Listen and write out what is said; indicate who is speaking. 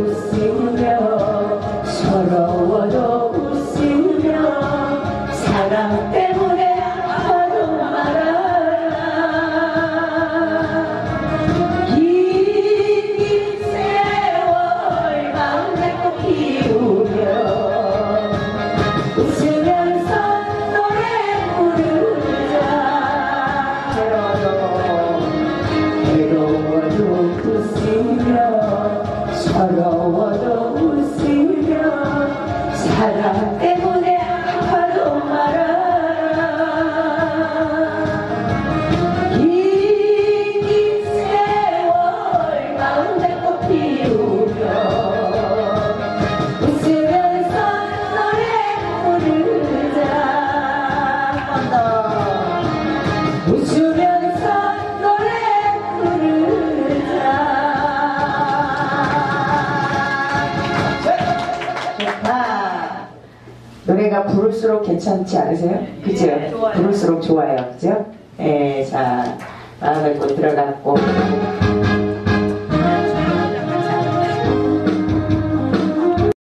Speaker 1: 웃으며 서러워도 웃으며 사랑 때문에 아파도 말아라. 긴 세월 마음대로 키우며 웃으면서 노래 부르자. 외로워도 웃으며 더러워도 웃으며 사랑 좋다. 노래가 부를수록 괜찮지 않으세요? 그죠? 네, 부를수록 좋아요. 그죠? 예, 자, 마음을 곧 들어갔고.